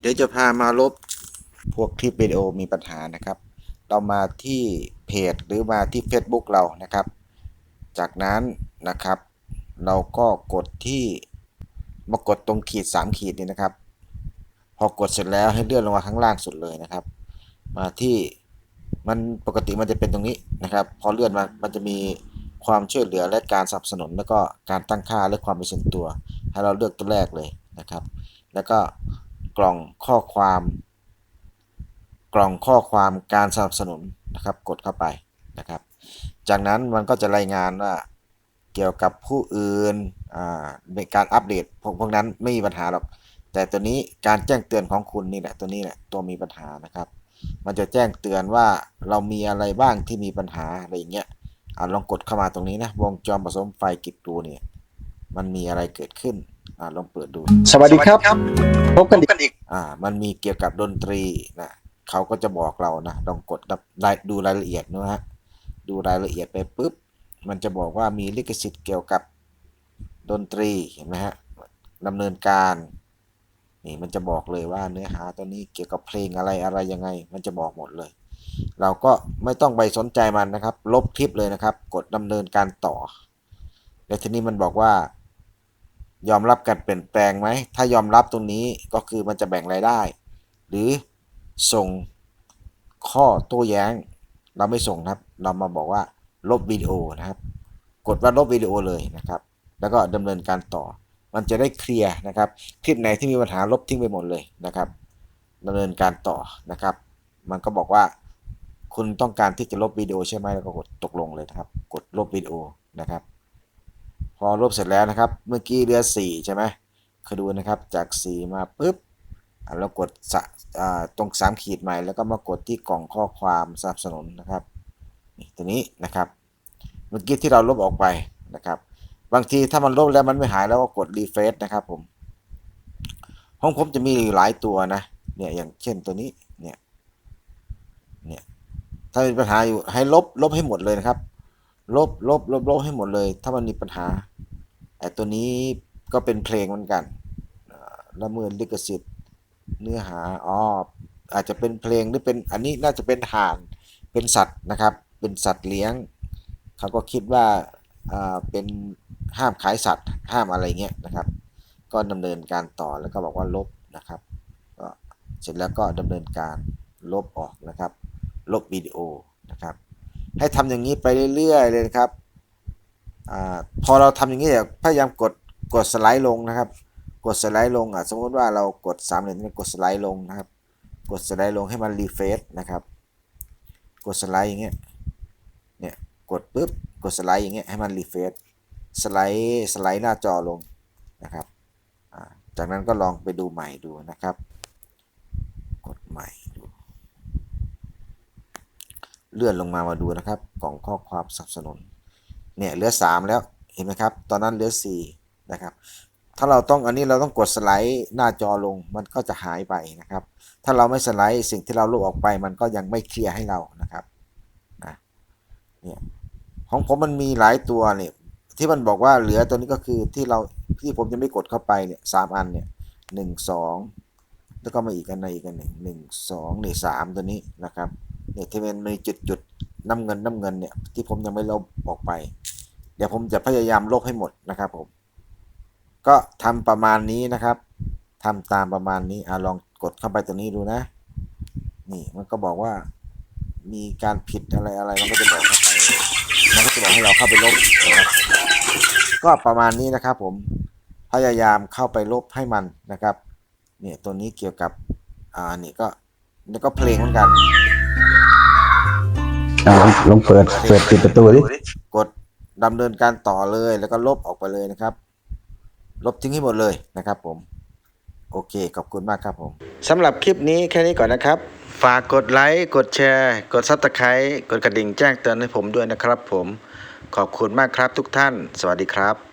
เดี๋ยวจะพามาลบพวกคลิปวิดีโอมีปัญหานะครับ เรามาที่เพจหรือมาที่ Facebook เรานะครับ จากนั้นนะครับ เราก็กดที่มากดตรงขีด 3 ขีดนี้นะครับ พอกดเสร็จแล้วให้เลื่อนลงมาข้างล่างสุดเลยนะครับ มาที่มันปกติมันจะเป็นตรงนี้นะครับ พอเลื่อนมามันจะมีความช่วยเหลือและการสนับสนุน แล้วก็การตั้งค่าและความเป็นส่วนตัว ให้เราเลือกตัวแรกเลยนะครับ แล้วก็ กล่องข้อความ กล่องข้อความการสนับสนุนนะครับ กดเข้าไปนะครับ จากนั้นมันก็จะรายงานว่าเกี่ยวกับผู้อื่นในการอัปเดตพวกพวกนั้นไม่มีปัญหาหรอก แต่ตัวนี้การแจ้งเตือนของคุณนี่แหละตัวนี้แหละตัวมีปัญหานะครับ มันจะแจ้งเตือนว่าเรามีอะไรบ้างที่มีปัญหาอะไรอย่างเงี้ยอลองกดเข้ามาตรงนี้นะวงจรผสมไฟกิจดูเนี่ยมันมีอะไรเกิดขึ้น อ่าลองเปิดดู สวัสดีครับพบกันอีกอ่า มันมีเกี่ยวกับดนตรีนะเขาก็จะบอกเรานะลองกดรับรายดูรายละเอียดนะฮะดูรายละเอียดไปปุ๊บ มันจะบอกว่ามีลิขสิทธิ์เกี่ยวกับดนตรีเห็นไหมฮะดำเนินการนี่มันจะบอกเลยว่าเนื้อหาตัวนี้เกี่ยวกับเพลงอะไรอะไรยังไง มันจะบอกหมดเลย เราก็ไม่ต้องไปสนใจมันนะครับ ลบคลิปเลยนะครับ กดดำเนินการต่อ แล้วทีนี้มันบอกว่า ยอมรับการเปลี่ยนแปลงไหม ถ้ายอมรับตรงนี้ก็คือมันจะแบ่งรายได้ หรือส่งข้อโต้แย้ง เราไม่ส่งครับ เรามาบอกว่าลบวิดีโอนะครับ กดว่าลบวิดีโอเลยนะครับ แล้วก็ดำเนินการต่อ มันจะได้เคลียร์นะครับ คลิปไหนที่มีปัญหาลบทิ้งไปหมดเลยนะครับดำเนินการต่อนะครับ มันก็บอกว่า คุณต้องการที่จะลบวิดีโอใช่ไหมแล้วก็กดตกลงเลยนะครับ กดลบวิดีโอนะครับ พอลบเสร็จแล้วนะครับ เมื่อกี้เหลือ4ใช่ไหมคือดูนะครับจาก 4 มาปุ๊บเรากดสะอ่าตรง3ขีดใหม่แล้วก็มากดที่กล่องข้อความสนับสนุนนะครับนี่ตัวนี้นะครับ เมื่อกี้ที่เราลบออกไปนะครับ บางทีถ้ามันลบแล้วมันไม่หายแล้วก็กดรีเฟรชนะครับผมของผมจะมีอยู่หลายตัวนะเนี่ยอย่างเช่นตัวนี้เนี่ยเนี่ยถ้ามีปัญหาอยู่ให้ลบลบให้หมดเลยนะครับ ลบลบลบลบให้หมดเลย ถ้ามันมีปัญหาไอ้ตัวนี้ก็เป็นเพลงเหมือนกันละเมิดลิขสิทธิ์เนื้อหาอ๋ออาจจะเป็นเพลงหรือเป็นอันนี้น่าจะเป็นห่านเป็นสัตว์นะครับ เป็นสัตว์เลี้ยง เขาก็คิดว่าอ่าเป็นห้ามขายสัตว์ ห้ามอะไรเงี้ยนะครับ ก็ดำเนินการต่อแล้วก็บอกว่าลบนะครับก็เสร็จแล้วก็ดำเนินการลบออกนะครับ ลบวิดีโอนะครับ ให้ทำอย่างนี้ไปเรื่อยๆเลยนะครับอพอเราทำอย่างนี้เดี๋ยวพยายามกดกดสไลด์ลงนะครับ กดสไลด์ลงอะสมมติว่าเรากดสามเหลี่ยมนี้กดสไลด์ลงนะครับ กดสไลด์ลงให้มันรีเฟรชนะครับ กดสไลด์อย่างเงี้ยเนี่ยกดปุ๊บกดสไลด์อย่างเงี้ยให้มันรีเฟรชสไลด์สไลด์หน้าจอลงนะครับจากนั้นก็ลองไปดูใหม่ดูนะครับ กดใหม่ดู เลื่อนลงมามาดูนะครับกล่องข้อความสนับสนุนเนี่ยเหลือ 3 แล้วเห็นไหมครับ ตอนนั้นเหลือ4นะครับถ้าเราต้องอันนี้เราต้องกดสไลด์หน้าจอลงมันก็จะหายไปนะครับ ถ้าเราไม่สไลด์สิ่งที่เราลบออกไปมันก็ยังไม่เคลียร์ให้เรานะครับนะเนี่ยของผมมันมีหลายตัวเนี่ยที่มันบอกว่าเหลือตัวนี้ก็คือที่เราที่ผมยังไม่กดเข้าไปเนี่ยสามอันเนี่ยหนึ่งสองแล้วก็มาอีกอันในอีกอันหนึ่งหนึ่งสองนี่สามตัวนี้นะครับ เนี่ยที่มันมีจุดจุดๆน้ำเงินน้ำเงินเนี่ยที่ผมยังไม่ลบออกไป เดี๋ยวผมจะพยายามลบให้หมดนะครับผม ก็ทำประมาณนี้นะครับทำตามประมาณนี้อะลองกดเข้าไปตรงนี้ดูนะ นี่มันก็บอกว่ามีการผิดอะไรอะไรมันก็จะบอกเข้าไปมันก็จะบอกให้เราเข้าไปลบนะครับก็ประมาณนี้นะครับ ผมพยายามเข้าไปลบให้มันนะครับ เนี่ยตัวนี้เกี่ยวกับอ่านี่ก็นี่ก็เพลงเหมือนกัน อ่าลองเปิดเปิดปิดประตูดิกดดำเนินการต่อเลยแล้วก็ลบออกไปเลยนะครับ ลบทิ้งให้หมดเลยนะครับ ผม โอเคขอบคุณมากครับผมสำหรับคลิปนี้แค่นี้ก่อนนะครับ ฝากกดไลค์กดแชร์ กดซับสไครต์กดกระดิ่งแจ้งเตือนให้ผมด้วยนะครับ ผมขอบคุณมากครับทุกท่าน สวัสดีครับ